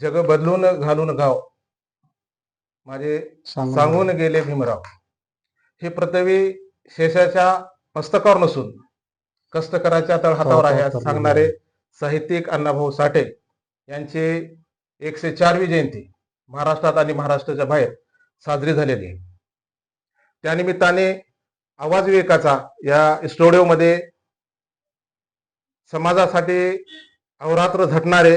जग बदलून घालून गाव माझे सांगून गेले भीमराव. हे पृथ्वी शेषाच्या मस्तकावर नसून कष्टकराच्या तळहातावर आहे असं सांगणारे साहित्यिक अण्णाभाऊ साठे यांची एकशे चारवी जयंती महाराष्ट्रात आणि महाराष्ट्राच्या बाहेर साजरी झालेली आहे. त्यानिमित्ताने आवाज विवेकाचा या स्टुडिओमध्ये समाजासाठी अहोरात्र झटणारे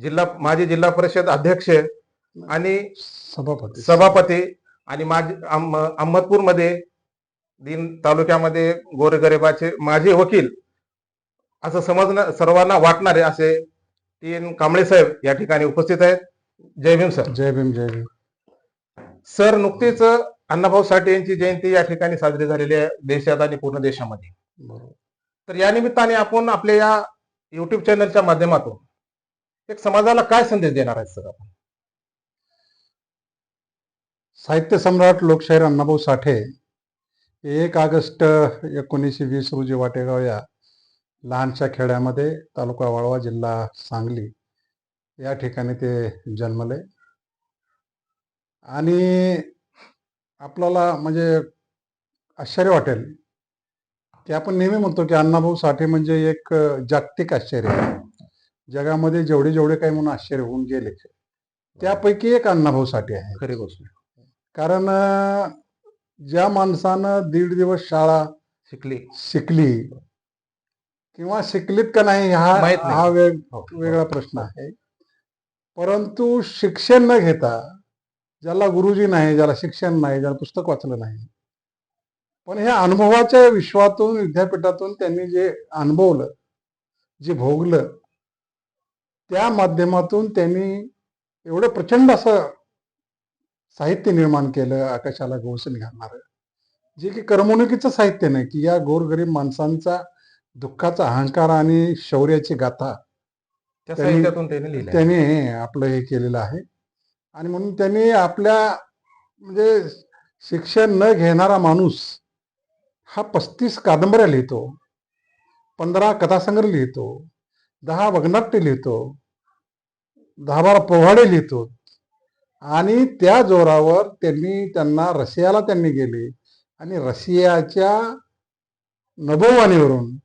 जिल्हा माजी जिल्हा परिषद अध्यक्ष आणि सभापती. सभापती आणि माझे अहम- अहमदपूरमध्ये दिन तालुक्यामध्ये गोरगरिबाचे माझे वकील असं समजणं सर्वांना वाटणारे असे तीन कांबळे साहेब या ठिकाणी उपस्थित आहेत. जय भीम सर. जय भीम जय भीम. सर नुकतीच अण्णाभाऊ साठे यांची जयंती या ठिकाणी साजरी झालेली आहे देशात आणि पूर्ण देशामध्ये. तर या निमित्ताने आपण आपल्या या युट्यूब चॅनलच्या माध्यमातून एक समाजाला काय संदेश देणार आहेत सर आपण? साहित्य सम्राट लोकशाहीर अण्णाभाऊ साठे एक ऑगस्ट एकोणीसशे वीस रोजी वाटेगाव या लहानशा खेड्यामध्ये तालुका वाळवा जिल्हा सांगली या ठिकाणी ते जन्मले. आणि आपल्याला म्हणजे आश्चर्य वाटेल की आपण नेहमी म्हणतो की अण्णाभाऊ साठे म्हणजे एक जागतिक आश्चर्य. आहे जगामध्ये जेवढे जेवढे काही म्हणून आश्चर्य होऊन गेले त्यापैकी एक अण्णाभाऊ साठे आहे खरी गोष्ट कारण ज्या माणसानं दीड दिवस शाळा शिकली शिकली किंवा शिकलीत का नाही हा. हा वेग हो. वेगळा प्रश्न आहे परंतु शिक्षण न घेता ज्याला गुरुजी नाही ज्याला शिक्षण नाही ज्याला पुस्तक वाचलं नाही पण ह्या अनुभवाच्या विश्वातून विद्यापीठातून त्यांनी जे अनुभवलं जे भोगलं त्या माध्यमातून त्यांनी एवढं प्रचंड असं साहित्य निर्माण केलं आकाशाला गोवसनी घालणार. जे की करमणुकीचं साहित्य नाही की या गोरगरीब माणसांचा दुःखाचा अहंकार आणि शौर्याची गाथा त्या त्यांनी- त्याने आपलं हे केलेलं आहे. आणि म्हणून त्यांनी आपल्या म्हणजे शिक्षण न घेणारा माणूस हा पस्तीस कादंबऱ्या लिहितो पंधरा कथासंग्रह लिहितो दहा वगनाट्य लिहितो दहा बारा पोवाडे लिहितो. आणि त्या जोरावर त्यांनी त्यांना रशियाला त्यांनी गेले. आणि रशियाच्या नभोवाणीवरून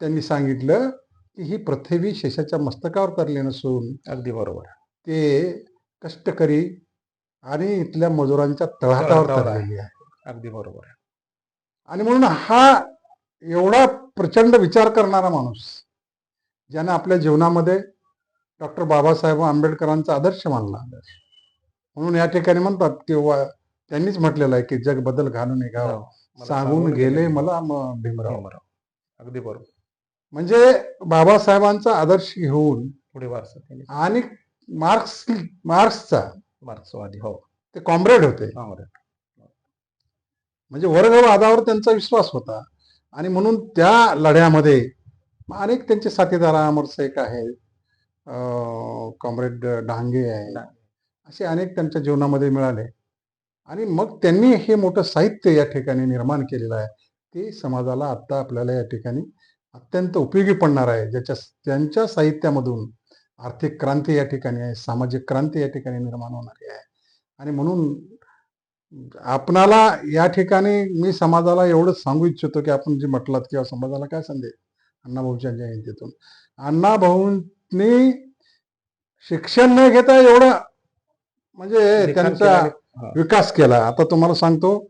त्यांनी सांगितलं की ही पृथ्वी शेषाच्या मस्तकावर करली नसून अगदी बरोबर. ते कष्टकरी आणि इथल्या मजुरांच्या तळहातावर आहे. अगदी बरोबर आहे. आणि म्हणून हा एवढा प्रचंड विचार करणारा माणूस ज्याने आपल्या जीवनामध्ये डॉक्टर बाबासाहेब आंबेडकरांचा आदर्श मानला. म्हणून या ठिकाणी म्हणतात की त्यांनीच म्हटलेलं आहे की जग बदल घालून निघावं हो. सांगून गेले. मला भीमराव. अगदी बरोबर. म्हणजे बाबासाहेबांचा आदर्श घेऊन पुढे वारसा आणि मार्क्स मार्क्सचा मार्क्सवादी हो. ते कॉम्रेड होते. म्हणजे वर्गवादावर त्यांचा विश्वास होता. आणि म्हणून त्या लढ्यामध्ये अनेक त्यांचे साथीदार अमर शेख आहेत. कॉम्रेड डांगे आहे. असे अनेक त्यांच्या जीवनामध्ये मिळाले. आणि मग त्यांनी हे मोठं साहित्य या ठिकाणी निर्माण केलेलं आहे. ते समाजाला आत्ता आपल्याला या ठिकाणी अत्यंत उपयोगी पडणार आहे. ज्याच्या त्यांच्या साहित्यामधून आर्थिक क्रांती या ठिकाणी आहे सामाजिक क्रांती या ठिकाणी निर्माण होणारी आहे. आणि म्हणून आपणाला या ठिकाणी मी समाजाला एवढंच सांगू इच्छितो की आपण जे म्हटलात किंवा समाजाला काय संदेश? अण्णाभाऊच्या जयंतीतून. अण्णाभाऊंनी शिक्षण न घेता एवढं म्हणजे त्यांचा. विकास केला. आता तुम्हाला सांगतो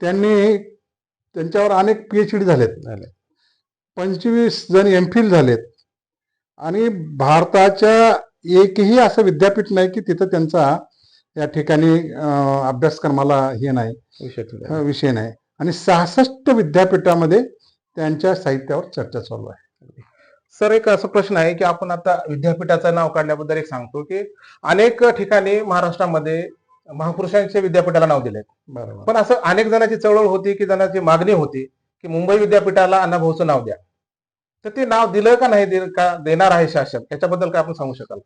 त्यांनी त्यांच्यावर अनेक पीएच डी झालेत. झाले. पंचवीस जण एम फिल झालेत. आणि भारताच्या एकही असं विद्यापीठ नाही की तिथं त्यांचा या ठिकाणी अभ्यासक्रमाला हे नाही. विषय नाही. आणि सहासष्ट विद्यापीठामध्ये त्यांच्या साहित्यावर चर्चा चालू आहे. सर एक असा प्रश्न आहे की आपण आता विद्यापीठाचं नाव काढल्याबद्दल एक सांगतो की अनेक ठिकाणी महाराष्ट्रामध्ये महापुरुषांच्या विद्यापीठाला नाव दिले बरोबर. पण असं अनेक जणांची चळवळ होती की जणांची मागणी होती की मुंबई विद्यापीठाला अण्णाभाऊचं नाव द्या. तर ते नाव दिलं का नाही दिलं का देणार आहे शासन? याच्याबद्दल काय आपण सांगू शकाल?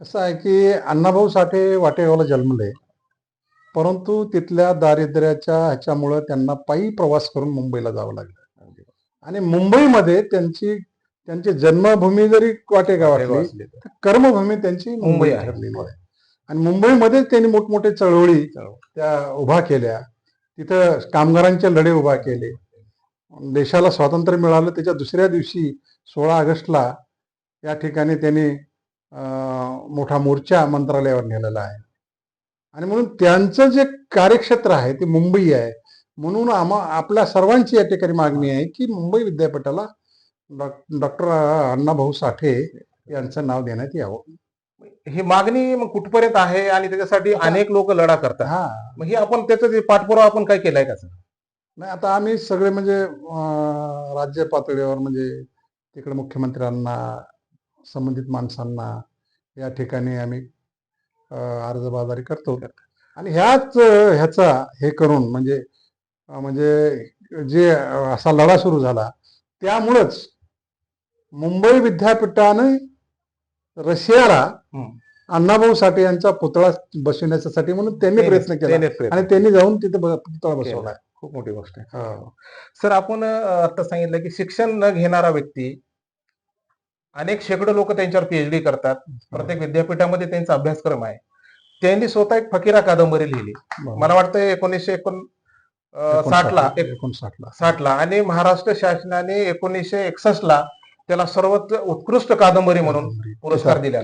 कसं आहे की अण्णाभाऊ साठे वाटेगावला जन्मले परंतु तिथल्या दारिद्र्याच्या ह्याच्यामुळं त्यांना पायी प्रवास करून मुंबईला जावं लागलं. आणि मुंबईमध्ये त्यांची त्यांची जन्मभूमी जरी वाटेगाव असली कर्मभूमी त्यांची मुंबई. ठरलेली आहे. आणि मुंबईमध्येच त्यांनी मोठमोठे चळवळी. त्या उभा केल्या. तिथं कामगारांचे लढे उभा केले. देशाला स्वातंत्र्य मिळालं. त्याच्या दुसऱ्या दिवशी सोळा ऑगस्टला या ठिकाणी त्यांनी मोठा मोर्चा मंत्रालयावर नेलेला आहे. आणि म्हणून त्यांचं जे कार्यक्षेत्र आहे ते मुंबई आहे. म्हणून आम्हा आपल्या सर्वांची या ठिकाणी मागणी आहे की मुंबई विद्यापीठाला डॉक्टर अण्णाभाऊ साठे यांचं नाव देण्यात यावं. ही मागणी मग कुठपर्यंत आहे आणि त्याच्यासाठी अनेक लोक लढा करतात. हा. मग ही आपण त्याचा जे पाठपुरावा आपण काय केलाय का सर? नाही आता आम्ही सगळे म्हणजे राज्य पातळीवर म्हणजे तिकडे मुख्यमंत्र्यांना संबंधित माणसांना या ठिकाणी आम्ही अर्जबाजारी करतो. आणि ह्याच ह्याचा हे करून म्हणजे म्हणजे जे असा लढा सुरू झाला त्यामुळंच मुंबई विद्यापीठाने रशियाला. अण्णाभाऊ साठे यांचा पुतळा बसवण्यासाठी म्हणून त्यांनी प्रयत्न केला आणि त्यांनी जाऊन तिथे पुतळा बसवला. खूप मोठी गोष्ट आहे. हो. सर आपण आता सांगितलं की शिक्षण न घेणारा व्यक्ती अनेक शेकडो लोक त्यांच्यावर पीएचडी करतात. प्रत्येक विद्यापीठामध्ये त्यांचा अभ्यासक्रम आहे. त्यांनी स्वतः एक फकीरा कादंबरी लिहिली. मला वाटतं एकोणीसशे एकोण साठला एक- एकोणसाठला. साठला. आणि महाराष्ट्र शासनाने एकोणीसशे एकसष्ट ला त्याला सर्वात उत्कृष्ट कादंबरी म्हणून पुरस्कार दिला.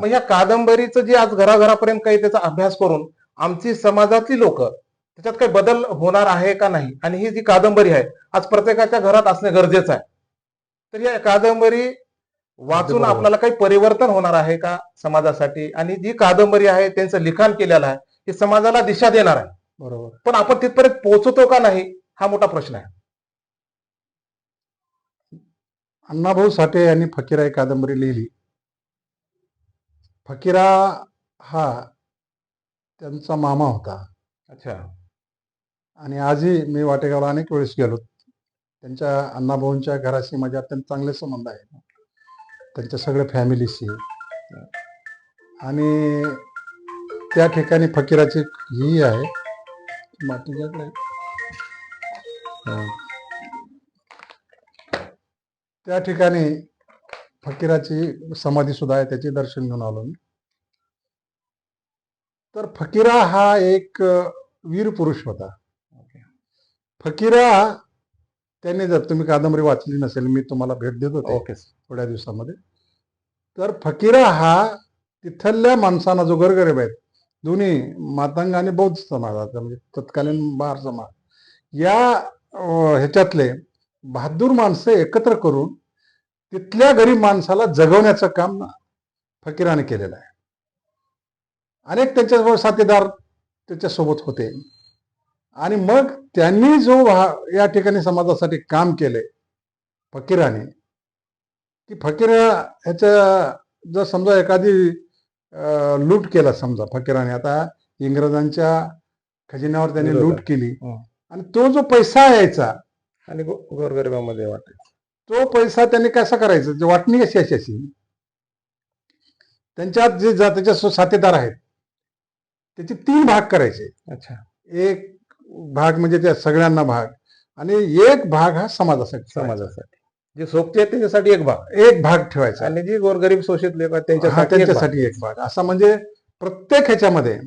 मग या कादंबरीचं जे आज घराघरापर्यंत काही त्याचा अभ्यास करून आमची समाजातली लोक त्याच्यात काही बदल होणार आहे का नाही? आणि ही जी कादंबरी आहे आज प्रत्येकाच्या घरात असणे गरजेचं आहे. तर या कादंबरी वाचून. आपल्याला काही परिवर्तन होणार आहे का समाजासाठी? आणि जी कादंबरी आहे त्यांचं लिखाण केलेलं आहे हे समाजाला दिशा देणार आहे. बरोबर. पण आपण तिथपर्यंत पोहोचतो का नाही हा मोठा प्रश्न आहे. अण्णाभाऊ साठे यांनी फकीरा ही कादंबरी लिहिली. फकीरा हा त्यांचा मामा होता. अच्छा. आणि आजही मी वाटेगावला अनेक वेळेस गेलो. त्यांच्या अण्णाभाऊंच्या घराशी माझे अत्यंत चांगले संबंध आहेत. त्यांच्या सगळ्या फॅमिलीशी. आणि त्या ठिकाणी फकीराची ही आहे. त्या ठिकाणी फकीराची समाधी सुद्धा आहे त्याचे दर्शन घेऊन आलो मी. तर फकीरा हा एक वीर पुरुष होता. फकीरा त्यांनी जर तुम्ही कादंबरी वाचली नसेल मी तुम्हाला भेट देत होते ओके थोड्या दिवसामध्ये. तर फकीरा हा तिथल्या माणसांना जो गरगरीब आहेत दोन्ही मातंग आणि बौद्ध समाजाचा म्हणजे तत्कालीन बार समाज. या ह्याच्यातले बहादूर माणसं एकत्र करून तिथल्या गरीब माणसाला जगवण्याचं काम फकीराने केलेलं आहे. अनेक त्यांच्याजवळ साथीदार त्याच्यासोबत होते. आणि मग त्यांनी जो या ठिकाणी समाजासाठी काम केले फकीराने की फकीर ह्याच्या जर समजा एखादी लूट केला समजा फकीराने. आता इंग्रजांच्या खजिन्यावर त्यांनी. लूट केली. हं. आणि तो जो पैसा यायचा आणि गोरगरिबामध्ये तो पैसा त्यांनी कसा करायचा? जे वाटणी कशी अशी अशी? त्यांच्यात जे जा- त्याच्या सो- साथीदार आहेत. त्याचे तीन भाग करायचे. अच्छा. एक भाग म्हणजे त्या सगळ्यांना भाग. आणि एक भाग हा समाजासाठी समाज समाजासाठी. जे सोबते आहेत त्याच्यासाठी एक भाग एक भाग ठेवायचा आणि जी गोरगरीब शोषित लोक आहेत हा, त्यांच्यासाठी एक भाग. त्यांच्यासाठी एक भाग असा म्हणजे प्रत्येक ह्याच्यामध्ये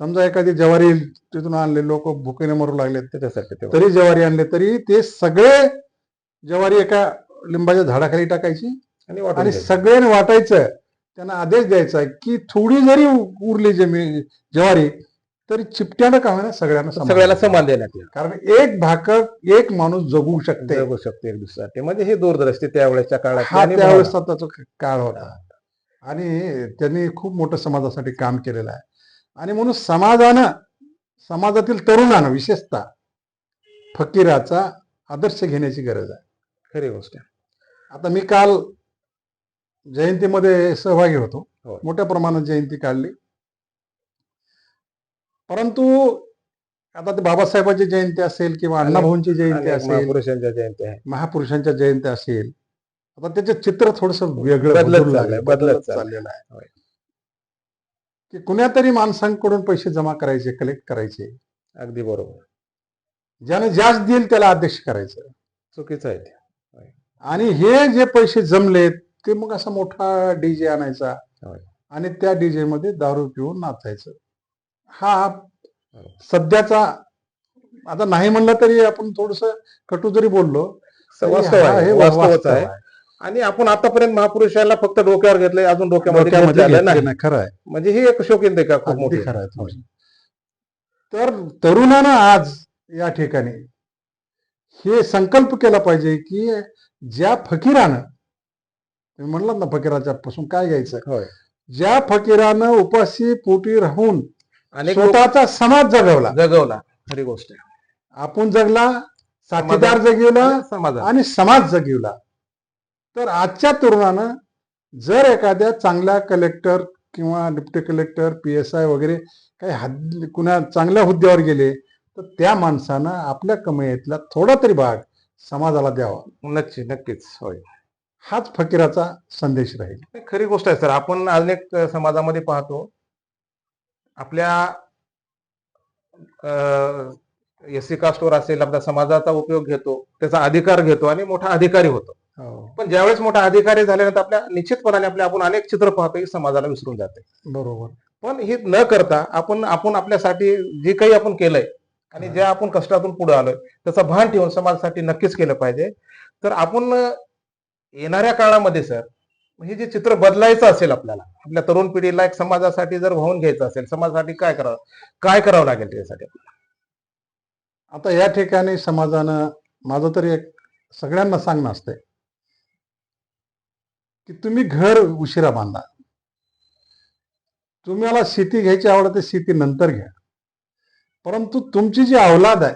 समजा एखादी ज्वारी तिथून आणले लोक भुकेने मरू लागले त्याच्यासाठी ते भाग. तरी ज्वारी आणले तरी ते सगळे ज्वारी एका लिंबाच्या झाडाखाली टाकायची आणि वाटून आणि द्यायचं. सगळ्यांनी वाटायचं त्यांना आदेश द्यायचा की थोडी जरी उ- उरली जमीन ज्वारी तरी चिपट्यानं का होईना सगळ्यांना समान सगळ्याला. समान देण्यात येईल कारण एक भाकर एक माणूस जगू शकते. जगू शकते एक दुसऱ्यासाठी. म्हणजे ही दूरदृष्टी त्यावेळेच्या काळात हा त्यावेळेस त्याचा काळ होता. आणि त्यांनी खूप मोठं समाजासाठी काम केलेलं आहे. आणि म्हणून समाजानं समाजातील तरुणानं विशेषतः फकीराचा आदर्श घेण्याची गरज आहे. खरी गोष्ट. आता मी काल जयंतीमध्ये सहभागी होतो. मोठ्या प्रमाणात जयंती काढली. परंतु आता ते बाबासाहेबांची जयंती असेल किंवा अण्णाभाऊंची जयंती असेल महापुरुषांच्या जयंती आहे. महापुरुषांच्या जयंत्या असेल आता त्याचे चित्र थोडस वेगळं बदलत चाललंय, बदलत. चाललेलं आहे. की कुण्या तरी माणसांकडून पैसे जमा करायचे कलेक्ट करायचे. अगदी बरोबर. ज्याने जास्त देईल त्याला अध्यक्ष करायचं. चुकीचं आहे ते. आणि हे जे पैसे जमलेत ते मग असा मोठा डीजे आणायचा. आणि त्या डीजे मध्ये दारू पिऊन नाचायचं. हा सध्याचा आता नाही म्हणलं तरी आपण थोडस कटू जरी बोललो वास्तव हा आहे वास्तवच वास्तव आहे. आणि आपण आतापर्यंत महापुरुषाला फक्त डोक्यावर घेतलंय अजून डोक्यामध्ये नाही. खरं आहे. म्हणजे ही एक शोकिंतिका खूप अगदी मोठी खरं आहे. तर तरुणानं आज या ठिकाणी हे संकल्प केला पाहिजे की ज्या फकीरानं तुम्ही म्हणलात ना फकीराच्या पासून काय घ्यायचं? ज्या फकीरानं उपाशी पोटी राहून अनेक स्वतःचा समाज जगवला. जगवला. खरी गोष्ट आहे. आपण जगला साथीदार जगवला आणि समाजात. आणि समाज जगवला. तर आजच्या तरुणानं जर एखाद्या चांगल्या कलेक्टर किंवा deputy collector P S I वगैरे काही हद कुणा चांगल्या हुद्द्यावर गेले तर त्या माणसानं आपल्या कमाईतला थोडा तरी भाग समाजाला द्यावा. नक्की नक्कीच. होय. हाच फकीराचा संदेश राहील. खरी गोष्ट आहे सर. आपण अनेक समाजामध्ये पाहतो. आपल्या एस सी कास्टवर असेल आपल्या समाजाचा उपयोग घेतो त्याचा अधिकार घेतो आणि मोठा अधिकारी होतो. पण ज्यावेळेस मोठा अधिकारी झाल्यानंतर आपल्या निश्चितपणाने आपल्या आपण अनेक चित्र पाहतो की समाजाला विसरून जाते बरोबर. पण हे न करता आपण आपण आपल्यासाठी जे काही आपण केलंय आणि ज्या आपण कष्टातून पुढे आलोय त्याचा भान ठेवून समाजासाठी नक्कीच केलं पाहिजे. तर आपण येणाऱ्या काळामध्ये सर हे जे चित्र बदलायचं असेल आपल्याला आपल्या तरुण पिढीला एक समाजासाठी जर वाहून घ्यायचं असेल समाजासाठी काय करावं काय करावं लागेल त्याच्यासाठी? आता या ठिकाणी समाजानं माझं तरी एक सगळ्यांना सांगणं असतंय की तुम्ही घर उशिरा बांधा. तुम्हाला शेती घ्यायची आवडते शेती नंतर घ्या. परंतु तुमची जी अवलाद आहे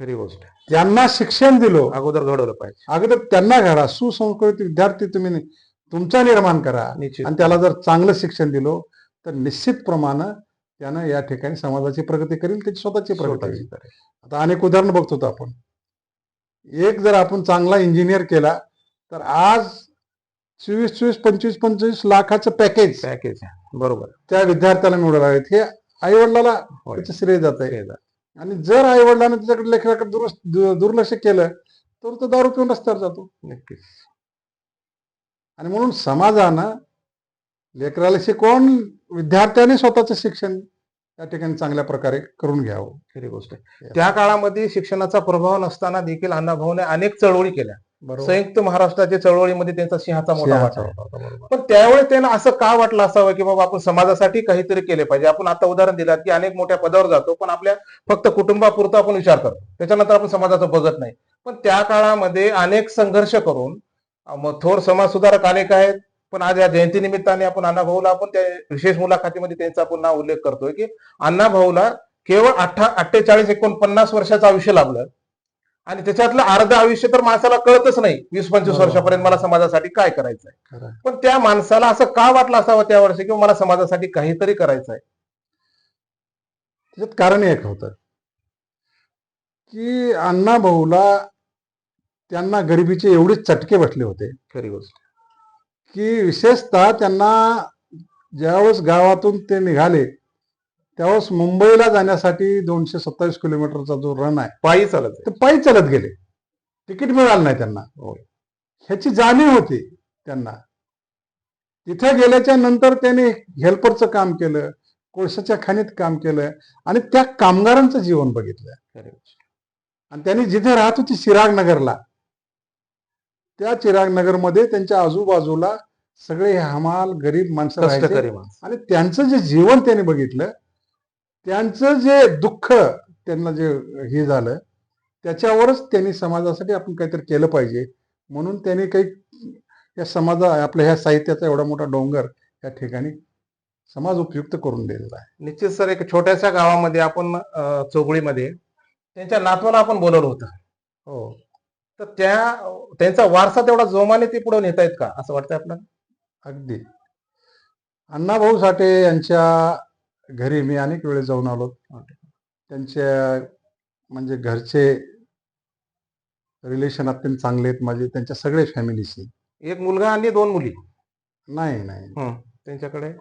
खरी गोष्ट आहे. त्यांना शिक्षण दिलो अगोदर घडवलं पाहिजे. अगोदर त्यांना घडा. सुसंस्कृत विद्यार्थी तुम्ही तुमचा निर्माण करा. निश्चित. आणि त्याला जर चांगलं शिक्षण दिलो तर निश्चितप्रमाणे त्यानं या ठिकाणी समाजाची प्रगती करेल त्याची स्वतःची प्रगती करेल. आता अनेक उदाहरण बघतो आपण. एक जर आपण चांगला इंजिनियर केला तर आज चोवीस चोवीस पंचवीस पंचवीस लाखाचं पॅकेज पॅकेज. बरोबर. त्या विद्यार्थ्याला मिळणार आहेत हे आई वडिलाला होय. त्याचं श्रेय जात आहे. आणि जर आई वडिलांना त्याच्याकडे लेकराकडे दुरुस्त दुर्लक्ष केलं तर तो दारू पिऊन रस्त्यावर जातो. नक्कीच. आणि म्हणून समाजानं लेकराला शिकवून विद्यार्थ्याने स्वतःचं शिक्षण या ठिकाणी चांगल्या प्रकारे करून घ्यावं. खरी गोष्ट. त्या काळामध्ये शिक्षणाचा प्रभाव नसताना देखील अण्णाभाऊने अनेक चळवळी केल्या. संयुक्त महाराष्ट्राच्या चळवळीमध्ये त्यांचा सिंहाचा मोठा वाटा होता. पण त्यावेळेस त्यांना असं का वाटलं असावं की बाबा आपण समाजासाठी काहीतरी केले पाहिजे? आपण आता उदाहरण दिलं की अनेक मोठ्या पदावर जातो पण आपल्या फक्त कुटुंबापुरता आपण विचार करतो. त्याच्यानंतर आपण समाजाचं बघत नाही. पण त्या काळामध्ये अनेक संघर्ष करून मग थोर समाज सुधारक अनेक आहेत पण आज या जयंतीनिमित्ताने आपण अण्णाभाऊला आपण त्या विशेष मुलाखतीमध्ये त्यांचा आपण नाव उल्लेख करतोय की अण्णाभाऊला केवळ अठ्ठा अठ्ठेचाळीस एकोणपन्नास वर्षाचं आयुष्य लाभलं आणि त्याच्यातलं अर्ध आयुष्य तर माणसाला कळतच नाही वीस पंचवीस. वर्षापर्यंत मला समाजासाठी काय करायचंय खरं आहे. पण त्या माणसाला असं का वाटलं असावं त्या वर्षी किंवा मला समाजासाठी काहीतरी करायचं आहे त्याच्यात कारण एक होतं की अण्णा भाऊला त्यांना गरिबीचे एवढे चटके बसले होते खरी गोष्ट की विशेषतः त्यांना ज्यावेळेस गावातून ते निघाले त्यावेळेस मुंबईला जाण्यासाठी दोनशे सत्तावीस किलोमीटरचा जो रन आहे पायी चालत. ते पायी चालत गेले तिकीट मिळालं नाही त्यांना होय. ह्याची जाणीव होती त्यांना तिथे गेल्याच्यानंतर त्याने हेल्परचं काम केलं कोळशाच्या खाणीत काम केलं आणि त्या कामगारांचं जीवन बघितलं खरी गोष्ट. आणि त्यांनी जिथे राहत होती चिराग नगरला त्या चिराग नगरमध्ये त्यांच्या आजूबाजूला सगळे हमाल गरीब माणसं राहायचे. आणि त्यांचं जे जीवन त्यांनी बघितलं त्यांचं जे दुःख त्यांना जे हे झालं त्याच्यावरच त्यांनी समाजासाठी आपण काहीतरी केलं पाहिजे. म्हणून त्यांनी काही या समाजा आपल्या ह्या साहित्याचा एवढा मोठा डोंगर या ठिकाणी समाज उपयुक्त करून दिलेला आहे. निश्चित सर एक छोट्याशा गावामध्ये आपण चौगुळीमध्ये त्यांच्या नातवाला आपण बोलवलं होतं. हो. तर त्या त्यांचा वारसा तेवढा जोमाने ते पुढे नेता येत का? असं वाटतंय आपल्याला? अगदी. अण्णाभाऊ साठे यांच्या घरी मी अनेक वेळेस जाऊन आलो. त्यांच्या म्हणजे घरचे रिलेशन अत्यंत चांगले आहेत माझे. त्यांच्या सगळे फॅमिलीशी एक मुलगा आणि दोन मुली. नाही नाही. त्यांच्याकडे?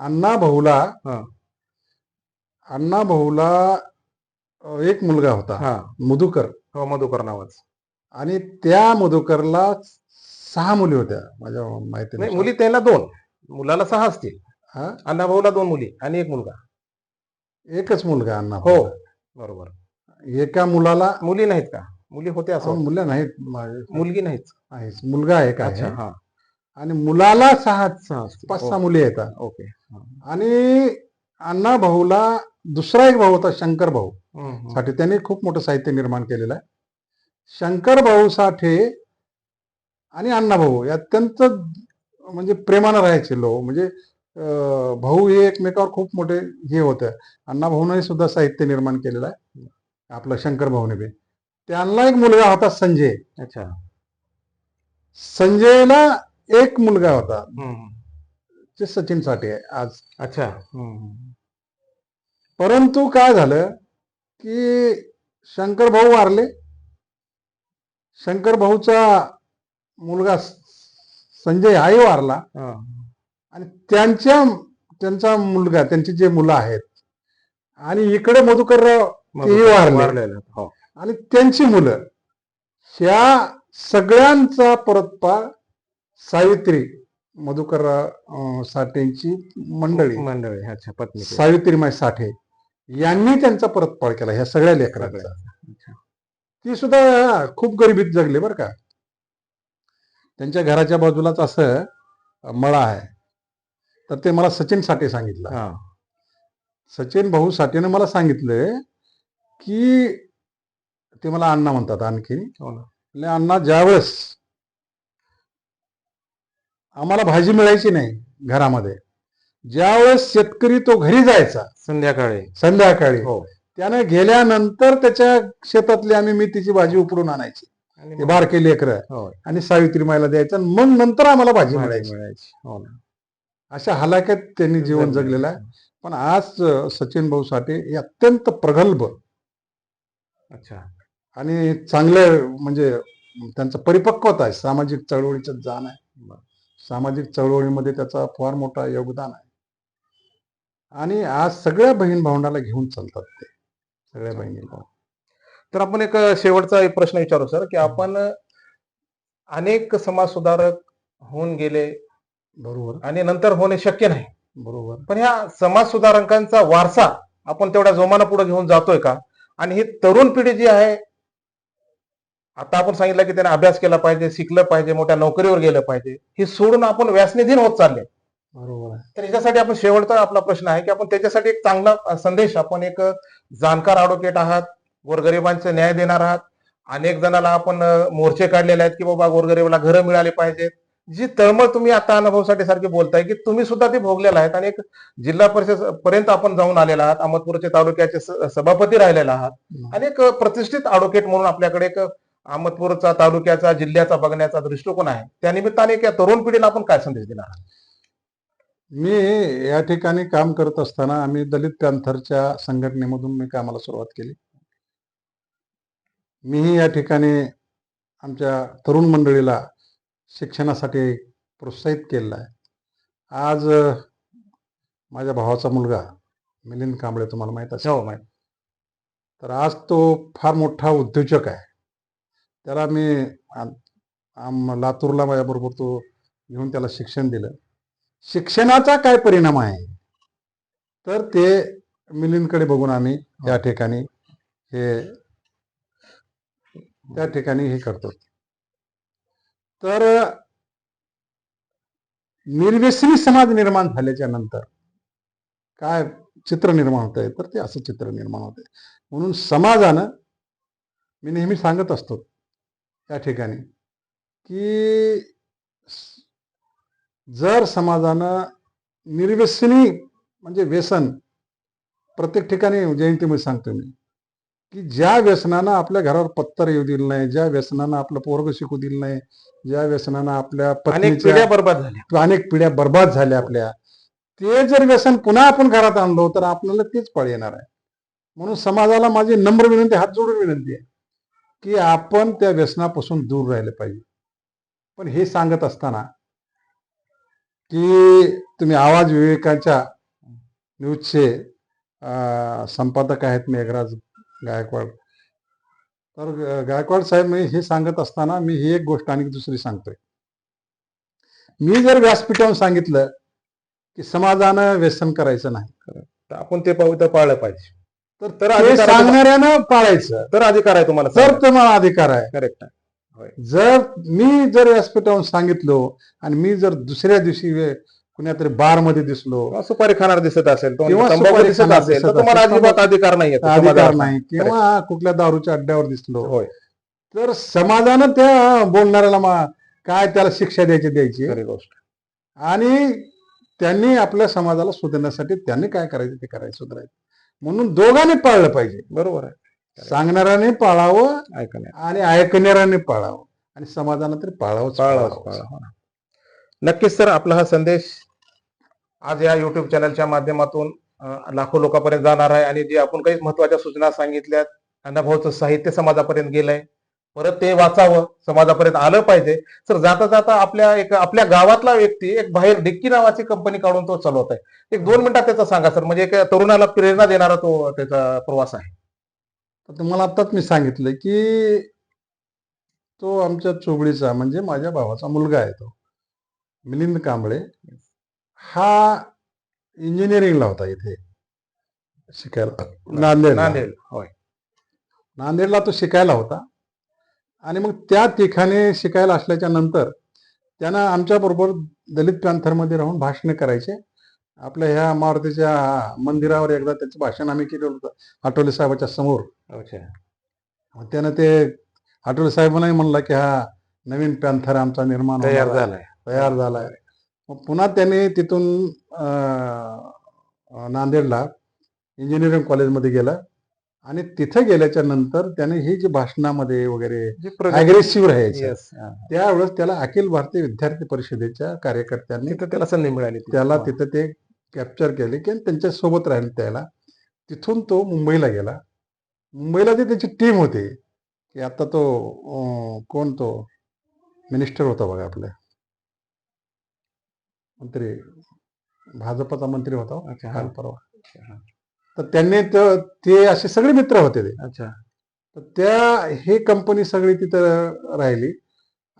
अण्णा भाऊला. अण्णा भाऊला एक मुलगा होता. हा. मधुकर. हो मधुकर नावाच. आणि त्या मधुकरला सहा मुली होत्या माझ्या नाही माहिती मुली त्याला दोन. मुलाला सहा असतील. हा? अण्णाभाऊला दोन मुली आणि एक मुलगा. एकच मुलगा अण्णा हो. बरोबर. एका मुलाला मुली नाहीत का? मुली होत्या असं. मुलं नाहीत माझे- मुलगी नाहीत. आहेच. मुलगा एक अच्छा आहे हा. आणि मुलाला सहा सहा असतील. पाच सहा मुली येतात ओके आणि अण्णा भाऊला दुसरा एक भाऊ होता शंकर भाऊ. हम्म, हम्म. साठे त्यांनी खूप मोठं साहित्य निर्माण केलेलं आहे. शंकर भाऊ साठे आणि अण्णा भाऊ हे अत्यंत म्हणजे प्रेमानं राहायचे लोक. म्हणजे भाऊ हे एकमेकावर खूप मोठे हे होते. अण्णा भाऊने सुद्धा साहित्य निर्माण केलेलं आहे. आपलं शंकर भाऊने बी. त्यांना एक मुलगा होता संजय. अच्छा. संजयला एक मुलगा होता. जे सचिन साठे आहे आज. अच्छा. परंतु काय झालं की शंकर भाऊ वारले. शंकर भाऊचा मुलगा संजय आई वारला. आणि त्यांच्या त्यांचा मुलगा त्यांची जे मुलं आहेत आणि इकडे मधुकरराव तेही वारले. हो. आणि त्यांची मुलं ह्या सगळ्यांचा परतपार सावित्री मधुकरराव साठेंची मंडळी. मंडळी सावित्रीमाई साठे. यांनी त्यांचा परतपार केला ह्या सगळ्या लेकरांचा. ती सुद्धा खूप गरिबीत जगले बरं का. त्यांच्या घराच्या बाजूलाच असं मळा आहे. तर ते मला सचिन साठे सांगितलं. सचिन भाऊ साठेने मला सांगितलं की ते मला अण्णा म्हणतात आणखी. हो. म्हणजे अण्णा ज्यावेळेस आम्हाला भाजी मिळायची नाही घरामध्ये ज्यावेळेस शेतकरी तो घरी जायचा संध्याकाळी. संध्याकाळी हो. त्याने गेल्यानंतर त्याच्या शेतातली आम्ही मेथीची भाजी उपडून आणायची. आणि ते बारके लेकर. हो. आणि सावित्री मायला द्यायचं आणि मग नंतर आम्हाला भाजी मिळायची. मिळायची. हो अशा हलाक्यात त्यांनी जीवन जगले. जगलेलं आहे. पण आज सचिन भाऊ साठे हे अत्यंत प्रगल्भ. अच्छा. आणि चांगले म्हणजे त्यांचं परिपक्वता आहे. सामाजिक चळवळीचं जाण आहे. सामाजिक चळवळीमध्ये त्याचा फार मोठा योगदान आहे. आणि आज सगळ्या बहीण भावंडाला घेऊन चालतात ते. सगळ्या तर आपण एक शेवटचा एक प्रश्न विचारू सर की आपण अनेक समाज सुधारक होऊन गेले. बरोबर. आणि नंतर होणे शक्य नाही. बरोबर. पण ह्या समाज सुधारकांचा वारसा आपण तेवढ्या जोमानं पुढे घेऊन जातोय का? आणि ही तरुण पिढी जी आहे आता आपण सांगितलं की त्याने अभ्यास केला पाहिजे शिकलं पाहिजे मोठ्या नोकरीवर गेलं पाहिजे ही सोडून आपण व्यासनिधीन होत चालले. बरोबर तर याच्यासाठी आपण शेवटचा आपला प्रश्न आहे की आपण त्याच्यासाठी एक चांगला संदेश आपण एक जाणकार ॲडव्होकेट आहात गोरगरिबांचे न्याय देणार आहात. अनेक जणांना आपण मोर्चे काढलेले आहेत की बाबा गोरगरिबाला घरं मिळाली पाहिजेत. जी तळमळ तुम्ही आता अनुभवासाठी सारखी बोलताय की तुम्ही सुद्धा ते भोगलेला आहेत आणि एक जिल्हा परिषद पर्यंत आपण जाऊन आलेला आहात अहमदपूरचे तालुक्याचे सभापती राहिलेला आहात. आणि एक प्रतिष्ठित ॲडव्होकेट म्हणून आपल्याकडे एक अहमदपूरचा तालुक्याचा जिल्ह्याचा बघण्याचा दृष्टिकोन आहे. त्या निमित्ताने एक या तरुण पिढीला आपण काय संदेश देणार आहात? मी या ठिकाणी काम करत असताना आम्ही दलित पॅन्थरच्या संघटनेमधून मी कामाला सुरुवात केली. मीही या ठिकाणी आमच्या तरुण मंडळीला शिक्षणासाठी प्रोत्साहित केलेलं आहे. आज माझ्या भावाचा मुलगा मिलिंद कांबळे तुम्हाला माहीत असेल. हो माहिती. तर आज तो फार मोठा उद्योजक आहे. त्याला मी लातूरला माझ्याबरोबर तो घेऊन त्याला शिक्षण दिलं. शिक्षणाचा काय परिणाम आहे? तर ते मिलिंदकडे बघून आम्ही त्या ठिकाणी हे त्या ठिकाणी हे करतो. तर निर्व्यसनी समाज निर्माण झाल्याच्यानंतर काय चित्र निर्माण होत आहे तर ते असं चित्र निर्माण होत आहे म्हणून समाजानं मी नेहमी सांगत असतो त्या ठिकाणी की जर समाजानं निर्व्यसनी म्हणजे व्यसन प्रत्येक ठिकाणी जयंतीमध्ये सांगतो मी की ज्या व्यसनानं आपल्या घरावर पत्तर येऊ दिलं नाही ज्या व्यसनानं आपलं पोरग शिकू दिलं नाही ज्या व्यसनानं आपल्या पिढ्या बर्बाद झाल्या. अनेक पिढ्या बर्बाद झाल्या आपल्या. ते जर व्यसन पुन्हा आपण घरात आणलो तर आपल्याला तेच फळ येणार आहे. म्हणून समाजाला माझी नम्र विनंती हात जोडून विनंती आहे की आपण त्या व्यसनापासून दूर राहिले पाहिजे. पण हे सांगत असताना की तुम्ही आवाज विवेकाच्या न्यूजचे संपादक आहेत मेघराज गायकवाड. तर गायकवाड साहेब मी हे सांगत असताना मी ही एक गोष्ट आणि दुसरी सांगतोय. मी जर व्यासपीठावरून सांगितलं की समाजानं व्यसन करायचं नाही तर आपण ते पवित्र पाळलं पाहिजे. तर तर आहे सांगणाऱ्यानं पाळायचं. तर अधिकार आहे तुम्हाला तर तुम्हाला अधिकार आहे. करेक्ट जर मी जर व्यासपीठावरून सांगितलो आणि मी जर दुसऱ्या दिवशी कुण्यातरी बारमध्ये दिसलो सुपारी खाणार दिसत असेल किंवा दिसत असेल तर तुम्हाला अजिबात अधिकार नाही अधिकार. नाही. किंवा कुठल्या दारूच्या अड्ड्यावर दिसलो. होय. तर समाजानं त्या बोलणाऱ्याला काय त्याला शिक्षा द्यायची द्यायची? गोष्ट. आणि त्यांनी आपल्या समाजाला सुधारण्यासाठी त्यांनी काय करायचं ते करायचं सुधारायचं. म्हणून दोघांनी पाळलं पाहिजे. बरोबर आहे. सांगणाऱ्याने पाळावं ऐका नाही आणि ऐकणाऱ्याने पाळावं. आणि समाजानं तरी पाळावंच, पाळावं. पाळावं. नक्कीच सर आपला हा संदेश आज या युट्यूब चॅनलच्या माध्यमातून लाखो लोकांपर्यंत जाणार आहे आणि जे आपण काही महत्त्वाच्या सूचना सांगितल्यात अनुभवचं साहित्य समाजापर्यंत गेलंय. परत ते वाचावं समाजापर्यंत आलं पाहिजे. सर जाता जाता आपल्या एक आपल्या गावातला व्यक्ती एक बाहेर डिक्की नावाची कंपनी काढून तो चालवत आहे एक दोन मिनिटात त्याचा सांगा सर. म्हणजे एक तरुणाला प्रेरणा देणारा तो त्याचा प्रवास आहे. तुम्हाला आत्ताच मी सांगितलं की तो आमच्या चोबळीचा म्हणजे माझ्या भावाचा मुलगा आहे तो. मिलिंद कांबळे. हा इंजिनिअरिंगला होता इथे. शिकायला. नांदेड नांदेड होय. नांदेडला तो शिकायला होता. आणि मग त्या ठिकाणी शिकायला असल्याच्या नंतर त्यानं आमच्याबरोबर दलित पॅन्थरमध्ये राहून भाषणे करायचे. आपल्या ह्या मारुतीच्या मंदिरावर एकदा त्याचं भाषण आम्ही केलं होतं आठवले साहेबाच्या समोर. अच्छा. मग त्यानं ते आठवले साहेबांनाही म्हणलं की हा नवीन पॅन्थर आमचा निर्माण तयार होणार आहे, झालाय. तयार झालाय. मग पुन्हा त्याने तिथून अं, नांदेडला इंजिनिअरिंग कॉलेजमध्ये गेला. आणि तिथे गेल्याच्यानंतर त्याने ही जी भाषणामध्ये वगैरे अग्रेसिव्ह राहायचे त्यावेळेस त्याला अखिल भारतीय विद्यार्थी परिषदेच्या कार्यकर्त्यांनी तिथं त्याला संधी मिळाली ती. त्याला हा. तिथं ते कॅप्चर केले की त्यांच्यासोबत राहिले त्याला. तिथून तो मुंबईला गेला. मुंबईला जी त्याची टीम होती की आता तो कोण तो? मिनिस्टर होता बघा आपल्या मंत्री भाजपचा मंत्री होता हो, अच्छा काल हा. परवा. तर त्यांनी त- ते असे सगळे मित्र होते ते. अच्छा. तर त्या ही कंपनी सगळी तिथं राहिली.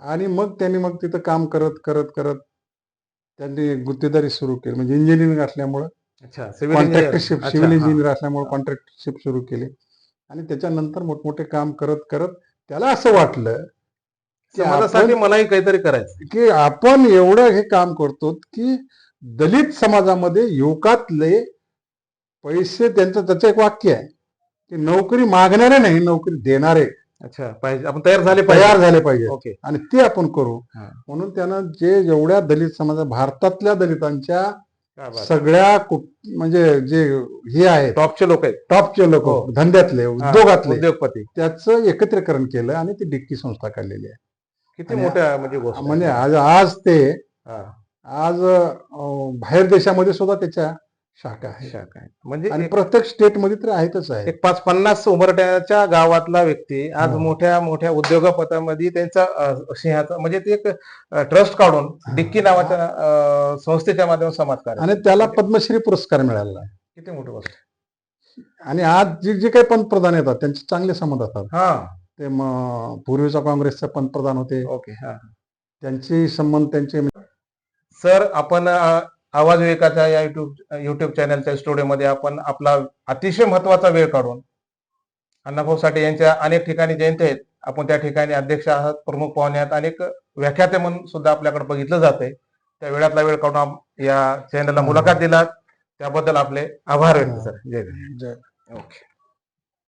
आणि मग त्यांनी मग तिथं काम करत करत करत त्यांनी गुत्तेदारी सुरू केली म्हणजे इंजिनिअरिंग असल्यामुळं अच्छा सिव्हिल इंजिनियर. कॉन्ट्रॅक्टरशिप अच्छा, सिव्हिल हा. इंजिनियर असल्यामुळे कॉन्ट्रॅक्टरशिप सुरू केली आणि त्याच्यानंतर मोठमोठे काम करत करत त्याला असं वाटलं की समाजासाठी आपण- मलाही काहीतरी करायचं की आपण एवढं हे काम करतो की दलित समाजामध्ये युवकातले पैसे त्यांचं त्याचं एक वाक्य आहे की नोकरी मागणारे नाही नोकरी देणारे अच्छा पाहिजे. आपण तयार झाले पाहिजे. तयार झाले पाहिजे. ओके. आणि ते आपण करू. हा. म्हणून त्यानं जे जेवढ्या दलित समाजा भारतातल्या दलितांच्या काय बात. सगळ्या कुट- म्हणजे जे हे आहेत. टॉपचे लोक आहेत. टॉपचे लोक हो. धंद्यातले हा, उद्योगातले उद्योगपती. त्याचं एकत्रीकरण केलं आणि ती डिक्की संस्था काढलेली आहे. किती आणि मोठ्या म्हणजे गोष्ट आहे. म्हणजे आज आज ते हा, आज अं, बाहेर देशामध्ये सुद्धा त्याच्या शाखा आहेत शाख आहे. म्हणजे आणि प्रत्येक स्टेटमध्ये तर आहेतच आहे. एक पाच पन्नास उमरट्याच्या गावातला व्यक्ती आज हो. मोठ्या मोठ्या उद्योगपतामध्ये त्यांचा अं, सिंहाचा म्हणजे ते एक ट्रस्ट काढून डिक्की नावाच्या अं, संस्थेच्या माध्यमातून समाजकार्य आणि त्याला पद्मश्री पुरस्कार मिळालेला आहे. किती मोठी गोष्ट आहे. आणि आज जे जे काही पंतप्रधान येतात त्यांचे चांगले संबंध असतात. हा. ते मग पूर्वीचा काँग्रेसचे पंतप्रधान होते. ओके हा. त्यांचे संबंध त्यांचे सर आपण अ, आवाज विवेकाच्या या युट्यूब युट्यूब चॅनलच्या स्टुडिओमध्ये आपण आपला अतिशय महत्त्वाचा वेळ काढून अण्णाभाऊ साठे यांच्या अनेक ठिकाणी जयंती आहेत. आपण त्या ठिकाणी अध्यक्ष आहात प्रमुख पाहुणे आहात अनेक व्याख्याते म्हणून सुद्धा आपल्याकडे बघितलं जाते त्या वेळातला वेळ काढून या चॅनलला मुलाखत दिलात. त्याबद्दल आपले आभार व्यक्त सर जय जय. ओके.